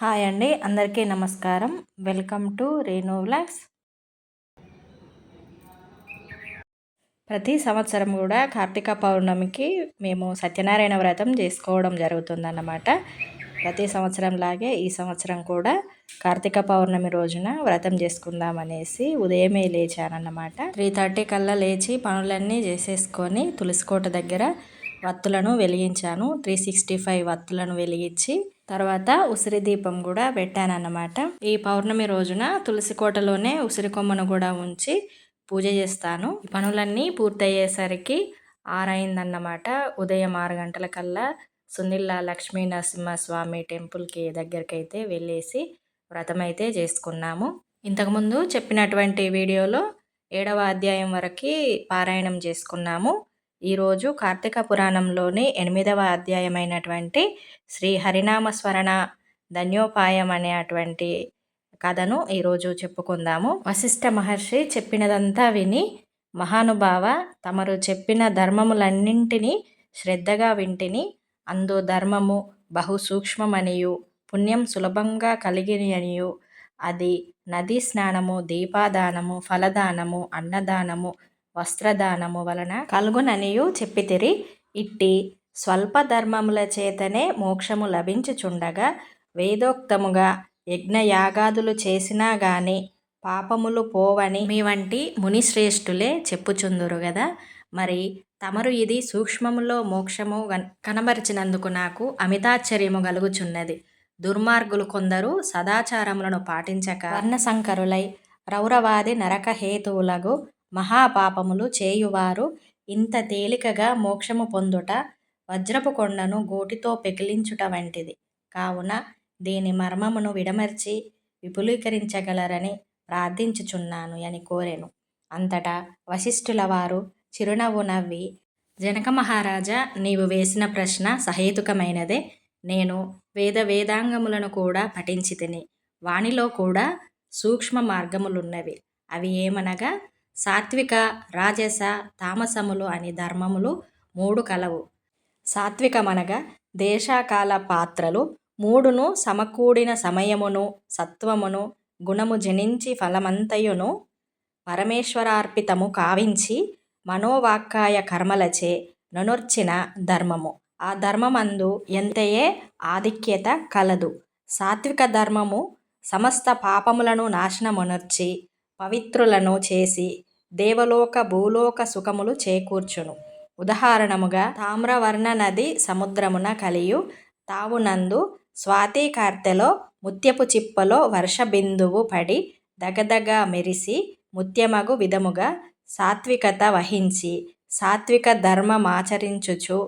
Hi అండి అందరికీ నమస్కారం. Welcome to Renu vlogs. ప్రతి సంవత్సరం కూడా కార్తీక పౌర్ణమికి మేము సత్యనారాయణ వ్రతం చేసుకోవడం జరుగుతుందన్నమాట. ప్రతి సంవత్సరం లాగే ఈ సంవత్సరం కూడా కార్తీక పౌర్ణమి రోజున వ్రతం చేసుకుందాం అనేసి ఉదయమే లేచానన్నమాట. త్రీ థర్టీ కల్లా లేచి పనులన్నీ చేసేసుకొని తులసికోట దగ్గర వత్తులను వెలిగించాను. త్రీ సిక్స్టీ ఫైవ్ వత్తులను వెలిగించి తర్వాత ఉసిరి దీపం కూడా పెట్టానన్నమాట. ఈ పౌర్ణమి రోజున తులసి కోటలోనే ఉసిరి కొమ్మను కూడా ఉంచి పూజ చేస్తాను. ఈ పనులన్నీ పూర్తయ్యేసరికి ఆరైందన్నమాట. ఉదయం ఆరు గంటల కల్లా సుందిల్లా లక్ష్మీ నరసింహస్వామి టెంపుల్కి దగ్గరికి అయితే వెళ్ళేసి వ్రతం అయితే చేసుకున్నాము ఇంతకుముందు చెప్పినటువంటి వీడియోలో ఏడవ అధ్యాయం వరకు పారాయణం చేసుకున్నాము. ఈరోజు కార్తీక పురాణంలోని ఎనిమిదవ అధ్యాయమైనటువంటి శ్రీ హరినామ స్మరణ ధన్యోపాయం అనేటువంటి కథను ఈరోజు చెప్పుకుందాము. వశిష్ఠ మహర్షి చెప్పినదంతా విని మహానుభావ తమరు చెప్పిన ధర్మములన్నింటినీ శ్రద్ధగా వింటిని అందు ధర్మము బహు సూక్ష్మమనియు పుణ్యం సులభంగా కలిగిననియు అది నదీ స్నానము దీపాదానము ఫలదానము అన్నదానము వస్త్రదానము వలన కలుగుననియు చెప్పితిరి. ఇట్టి స్వల్ప ధర్మముల చేతనే మోక్షము లభించుచుండగా వేదోక్తముగా యజ్ఞయాగాదులు చేసినా గాని పాపములు పోవని మీ వంటి మునిశ్రేష్ఠులే చెప్పుచుందురు కదా మరి తమరు ఇది సూక్ష్మములో మోక్షము కనబరిచినందుకు నాకు అమితాశ్చర్యము కలుగుచున్నది దుర్మార్గులు కొందరు సదాచారములను పాటించక వర్ణశంకరులై రౌరవాది నరక హేతువులకు మహాపాపములు చేయువారు ఇంత తేలికగా మోక్షము పొందుట వజ్రపు కొండను గోటితో పెకిలించుట వంటిది. కావున దీని మర్మమును విడమర్చి విపులీకరించగలరని ప్రార్థించుచున్నాను అని కోరెను. అంతటా వశిష్ఠుల వారు చిరునవ్వు నవ్వి జనక మహారాజా నీవు వేసిన ప్రశ్న సహేతుకమైనదే. నేను వేద వేదాంగములను కూడా పఠించి తిని వానిలో కూడా సూక్ష్మ మార్గములున్నవి. అవి ఏమనగా సాత్విక రాజస తామసములు అని ధర్మములు మూడు కలవు. సాత్వికమనగా దేశకాల పాత్రలు మూడును సమకూడిన సమయమును సత్వమును గుణము జనించి ఫలమంతయును పరమేశ్వరార్పితము కావించి మనోవాక్కాయ కర్మలచే నొనొర్చిన ధర్మము. ఆ ధర్మమందు ఎంతయే ఆధిక్యత కలదు. సాత్విక ధర్మము సమస్త పాపములను నాశనమునర్చి పవిత్రులను చేసి దేవలోక భూలోక సుఖములు చేకూర్చును. ఉదాహరణముగా తామ్రవర్ణ నది సముద్రమున కలియు తావునందు స్వాతి కార్తెలో ముత్యపు చిప్పలో వర్ష బిందువు పడి దగదగ మెరిసి ముత్యమగు విధముగా సాత్వికత వహించి సాత్విక ధర్మమాచరించుచు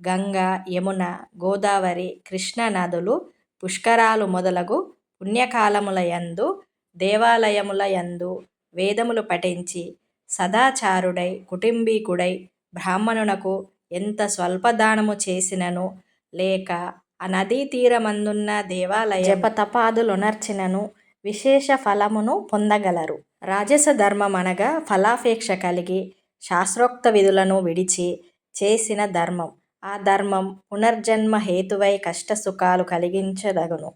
గంగ యమున గోదావరి కృష్ణ నదులు పుష్కరాలు మొదలగు పుణ్యకాలములయందు దేవాలయములయందు వేదములు పఠించి సదాచారుడై కుటుంబీకుడై బ్రాహ్మణునకు ఎంత స్వల్పదానము చేసినను లేక ఆ నదీ తీరమందున్న దేవాలయ జపతపాదులునర్చినను విశేష ఫలమును పొందగలరు. రాజస ధర్మం అనగా ఫలాపేక్ష కలిగి శాస్త్రోక్త విధులను విడిచి చేసిన ధర్మం. ఆ ధర్మం పునర్జన్మ హేతువై కష్టసుఖాలు కలిగించదగును.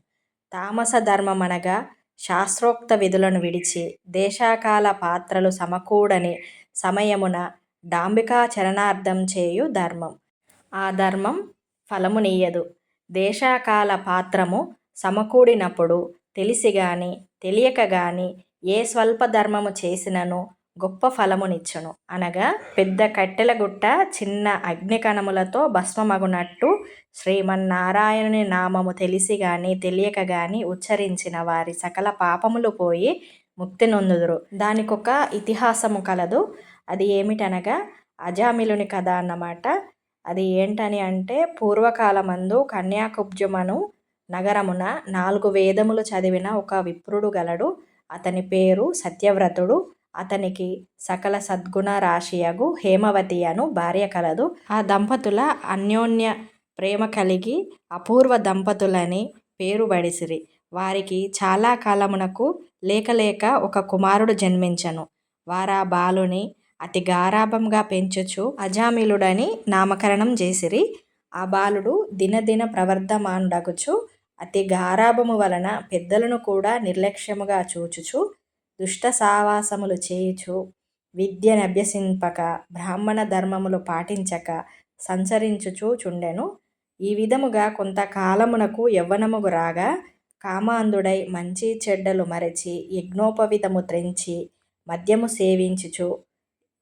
తామస ధర్మం అనగా శాస్త్రోక్త విధులను విడిచి దేశాకాల పాత్రలు సమకూడని సమయమున డాంబికాచరణార్థం చేయు ధర్మం. ఆ ధర్మం ఫలమునీయదు దేశాకాల పాత్రము సమకూడినప్పుడు తెలిసి గాని తెలియక గాని ఏ స్వల్ప ధర్మము చేసినను గొప్ప ఫలమునిచ్చును. అనగా పెద్ద కట్టెల గుట్ట చిన్న అగ్నికణములతో భస్మమగునట్టు శ్రీమన్నారాయణుని నామము తెలిసి గాని తెలియక గాని ఉచ్చరించిన వారి సకల పాపములు పోయి ముక్తి నొందుదురు. దానికొక ఇతిహాసము కలదు. అది ఏమిటనగా అజామిలుని కథ అన్నమాట. అది ఏంటని అంటే పూర్వకాలమందు కన్యాకుబ్జమను నగరమున నాలుగు వేదములు చదివిన ఒక విప్రుడు గలడు. అతని పేరు సత్యవ్రతుడు. అతనికి సకల సద్గుణ రాశియగు హేమవతి అను భార్య కలదు. ఆ దంపతుల అన్యోన్య ప్రేమ కలిగి అపూర్వ దంపతులని పేరు బడిసిరి. వారికి చాలా కాలమునకు లేకలేక ఒక కుమారుడు జన్మించను. వారా బాలుని అతి గారాభంగా పెంచుచు అజామిలుడని నామకరణం చేసిరి. ఆ బాలుడు దినదిన ప్రవర్ధమానుడగుచు అతి గారాభము వలన పెద్దలను కూడా నిర్లక్ష్యముగా చూచుచు దుష్ట సావాసములు చేయుచు విద్యనభ్యసింపక బ్రాహ్మణ ధర్మములు పాటించక సంచరించుచూ చుండెను. ఈ విధముగా కొంతకాలమునకు యవ్వనముగు రాగా కామాంధుడై మంచి చెడ్డలు మరచి యజ్ఞోపవితము త్రెంచి మద్యము సేవించుచు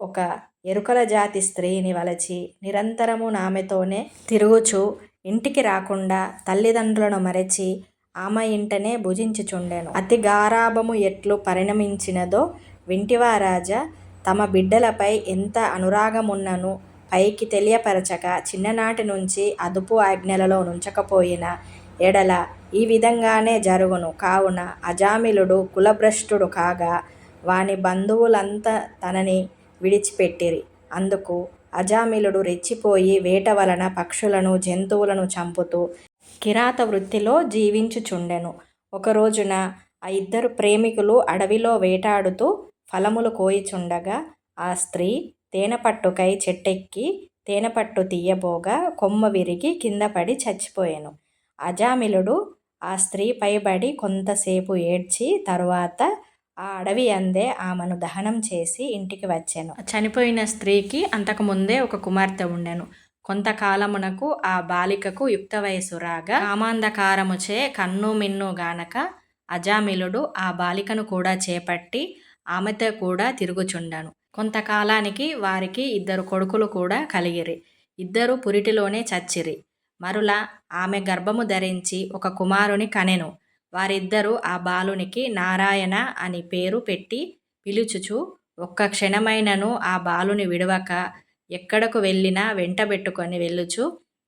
ఒక ఎరుకల జాతి స్త్రీని వలచి నిరంతరము నామెతోనే తిరుగుచు ఇంటికి రాకుండా తల్లిదండ్రులను మరచి ఆమె ఇంటనే భుజించుచుండెను. అతి గారాభము ఎట్లు పరిణమించినదో వింటివారాజా తమ బిడ్డలపై ఎంత అనురాగమున్నను పైకి తెలియపరచక చిన్ననాటి నుంచి అదుపు ఆజ్ఞలలో నుంచకపోయిన ఎడల ఈ విధంగానే జరుగును. కావున అజామిలుడు కులభ్రష్టుడు కాగా వాని బంధువులంతా తనని విడిచిపెట్టిరి. అందుకు అజామిలుడు రెచ్చిపోయి వేట వలన పక్షులను జంతువులను చంపుతూ కిరాత వృత్తిలో జీవించుచుండెను. ఒక రోజున ఆ ఇద్దరు ప్రేమికులు అడవిలో వేటాడుతూ ఫలములు కోయిచుండగా ఆ స్త్రీ తేనెపట్టుకై చెట్టెక్కి తేనెపట్టు తీయబోగా కొమ్మ విరిగి కింద పడి చచ్చిపోయాను. అజామిలుడు ఆ స్త్రీ పైబడి కొంతసేపు ఏడ్చి తరువాత ఆ అడవి అందే ఆమెను దహనం చేసి ఇంటికి వచ్చాను. చనిపోయిన స్త్రీకి అంతకుముందే ఒక కుమార్తె ఉండెను. కొంతకాలమునకు ఆ బాలికకు యుక్త వయసు రాగా కామాంధకారముచే కన్ను మిన్ను గానక అజామిలుడు ఆ బాలికను కూడా చేపట్టి ఆమెతో కూడా తిరుగుచుండను. కొంతకాలానికి వారికి ఇద్దరు కొడుకులు కూడా కలిగిరి. ఇద్దరు పురిటిలోనే చచ్చిరి. మరుల ఆమె గర్భము ధరించి ఒక కుమారుని కనెను. వారిద్దరూ ఆ బాలునికి నారాయణ అని పేరు పెట్టి పిలుచుచు ఒక్క క్షణమైనను ఆ బాలుని విడవక ఎక్కడకు వెళ్ళినా వెంటబెట్టుకొని వెళ్ళుచు.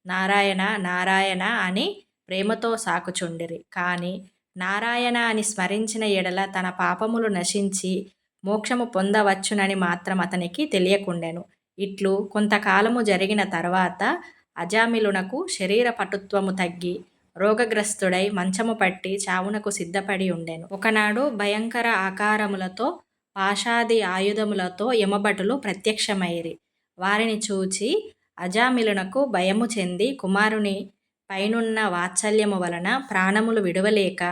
నారాయణ నారాయణ అని ప్రేమతో సాకుచుండిరి. కానీ నారాయణ అని స్మరించిన ఎడల తన పాపములు నశించి మోక్షము పొందవచ్చునని మాత్రం అతనికి తెలియకుండెను. ఇట్లు కొంతకాలము జరిగిన తర్వాత అజామిలునకు శరీర పటుత్వము తగ్గి రోగగ్రస్తుడై మంచము పట్టి చావునకు సిద్ధపడి ఉండెను. ఒకనాడు భయంకర ఆకారములతో పాషాది ఆయుధములతో యమభటులు ప్రత్యక్షమైరి వారిని చూచి అజామిలునకు భయము చెంది కుమారుని పైనున్న వాత్సల్యము వలన ప్రాణములు విడవలేక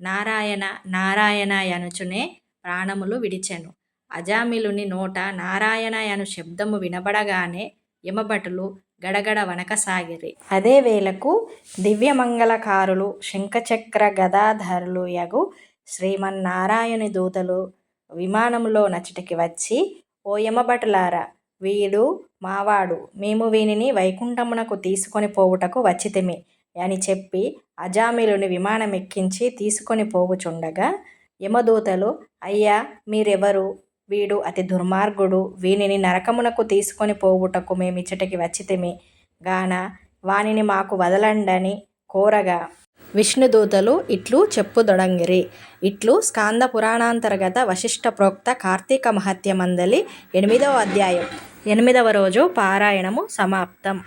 నారాయణ నారాయణ అనుచునే ప్రాణములు విడిచెను. అజామిలుని నోట నారాయణ అను శబ్దము వినబడగానే యమభటులు గడగడ వనకసాగిరి అదే వేళకు దివ్యమంగళకారులు శంఖచక్ర గదాధరులు యగు శ్రీమన్నారాయణి దూతలు విమానములో నచ్చటికి వచ్చి ఓ యమభటులారా వీడు మావాడు. మేము వీనిని వైకుంఠమునకు తీసుకొని పోవుటకు వచ్చితిమి అని చెప్పి అజామిలుని విమానమెక్కించి తీసుకొని పోవుచుండగా యమదూతలు అయ్యా మీరెవరు? వీడు అతి దుర్మార్గుడు. వీనిని నరకమునకు తీసుకొని పోవుటకు మేమిచ్చటికి వచ్చితిమి. గాన వానిని మాకు వదలండని కోరగా విష్ణుదూతలు ఇట్లు చెప్పుదొడంగిరి. ఇట్లు స్కాంద పురాణాంతర్గత వశిష్ట ప్రోక్త కార్తీక మహత్య మందలి ఎనిమిదవ అధ్యాయం. ఎనిమిదవ రోజు పారాయణము సమాప్తం.